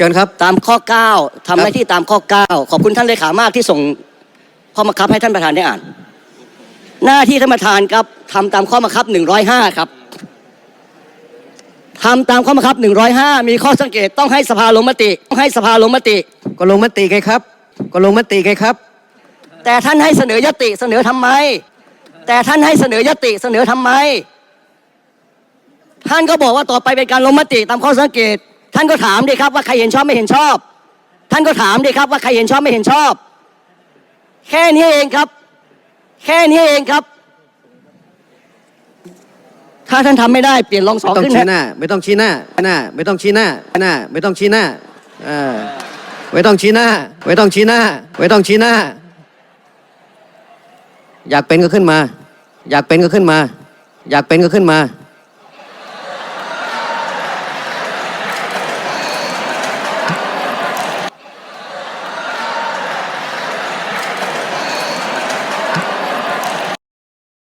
เชิญครับตามข้อ 9ทำหน้าที่ตามข้อ 9 ขอบคุณท่านเลขามากที่ส่งข้อบังคับให้ท่านประธานได้อ่าน หน้าที่ท่านประธานครับทำตามข้อบังคับ 105 ครับทำตามข้อบังคับ 105 มีข้อสังเกตต้องให้สภาลงมติต้องให้สภาลงมติ ก็ลงมติไงครับ ก็ลงมติไงครับ แต่ท่านให้เสนอยติเสนอทำไม แต่ท่านให้เสนอยติเสนอทำไม ท่านก็บอกว่าต่อไปเป็นการลงมติตามข้อสังเกต ท่านก็ถามดิครับว่าใครเห็นชอบไม่เห็นชอบ ท่านก็ถามดิครับว่าใครเห็นชอบไม่เห็นชอบ แค่นี้เองครับ แค่นี้เองครับ ถ้าท่านทำไม่ได้เปลี่ยนลองสองต้องขึ้นชี้นะหน้าไม่ต้องชี้หน้าหน้า ไม่ต้องชี้หน้าหน้า ไม่ต้องชี้หน้าเออไม่ต้องชี้หน้าไม่ต้องชี้หน้าไม่ต้องชี้หน้า อยากเป็นก็ขึ้นมา อยากเป็นก็ขึ้นมา อยากเป็นก็ขึ้นมา